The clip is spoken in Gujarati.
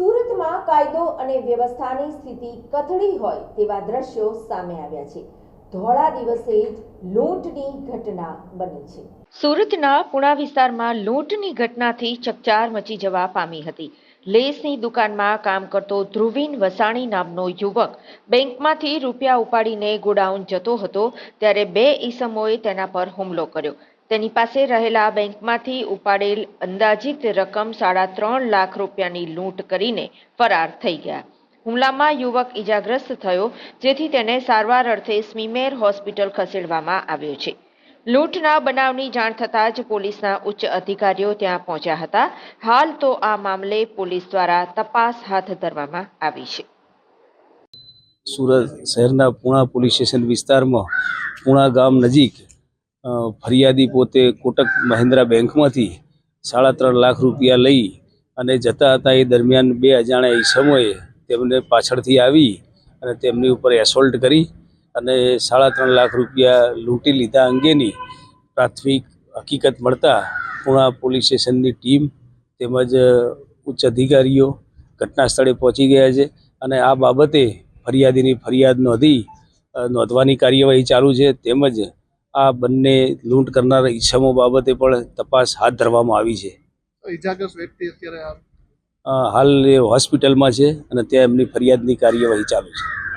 સુરતમાં કાયદો અને વ્યવસ્થાની સ્થિતિ કથળી હોય તેવા દ્રશ્યો સામે આવ્યા છે. ધોળા દિવસે જ લૂંટની ઘટના બની છે. સુરતના પુણા વિસ્તારમાં લૂંટની ઘટનાથી ચકચાર મચી જવા પામી હતી. લેસની દુકાનમાં કામ કરતો ધ્રુવીન વસાણી નામનો યુવક બેંકમાંથી રૂપિયા ઉપાડીને ગોડાઉન જતો હતો, ત્યારે બે ઈસમોએ તેના પર હુમલો કર્યો. તેની પાસે રહેલા બેંકમાંથી ઉપાડેલ અંદાજિત રકમ સાડા ત્રણ લાખ રૂપિયાની લૂંટ કરીને ફરાર થઈ ગયા. હુમલામાં યુવક ઇજાગ્રસ્ત થયો, જેથી તેને સારવાર અર્થે સ્મીમેર હોસ્પિટલ ખસેડવામાં આવ્યો છે. લૂંટના બનાવની જાણ થતાં જ પોલીસના ઉચ્ચ અધિકારીઓ ત્યાં પહોંચ્યા હતા. હાલ તો આ મામલે પોલીસ દ્વારા તપાસ હાથ ધરવામાં આવી છે. સુરત શહેરના પૂણા પોલીસ સ્ટેશન વિસ્તારમાં પૂણા ગામ નજીક ફરિયાદી પોતે કોટક મહિન્દ્રા બેંકમાંથી સાડા ત્રણ લાખ રૂપિયા લઈ અને જતા હતા એ દરમિયાન બે અજાણ્યા ઈસમોએ તેમને પાછળથી આવી અને તેમની ઉપર એસોલ્ટ કરી અને સાડા ત્રણ લાખ રૂપિયા લૂંટી લીધા અંગેની પ્રાથમિક હકીકત મળતા પૂણા પોલીસ સ્ટેશનની ટીમ તેમજ ઉચ્ચ અધિકારીઓ ઘટના સ્થળે પહોંચી ગયા છે અને આ બાબતે ફરિયાદીની ફરિયાદ નોંધી નોંધવાની કાર્યવાહી ચાલુ છે તેમજ આ બંને લૂંટ કરનારા ઈસમો બાબતે પણ તપાસ હાથ ધરવામાં આવી છે. હાલ એ હોસ્પિટલમાં છે અને ત્યાં એમની ફરિયાદની કાર્યવાહી ચાલુ છે.